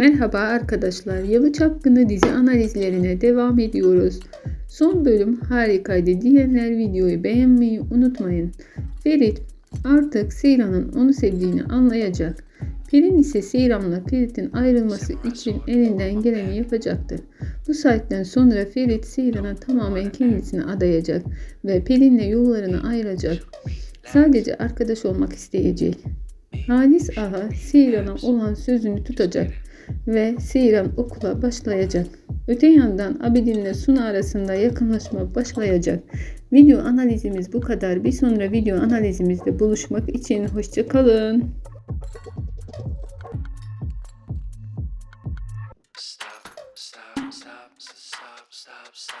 Merhaba arkadaşlar. Yalı Çapkını dizi analizlerine devam ediyoruz. Son bölüm harikaydı diyenler videoyu beğenmeyi unutmayın. Ferit artık Seyran'ın onu sevdiğini anlayacak. Pelin ise Seyran'la Ferit'in ayrılması için elinden geleni yapacaktır. Bu saatten sonra Ferit Seyran'a tamamen kendisini adayacak ve Pelin'le yollarını ayıracak. Sadece arkadaş olmak isteyecek. Halis Ağa Seyran'a olan sözünü tutacak ve Seyran okula başlayacak. Öte yandan Abidin'le Suna arasında yakınlaşma başlayacak. Video analizimiz bu kadar. Bir sonra video analizimizde buluşmak için hoşçakalın. Stop, stop, stop, stop, stop, stop.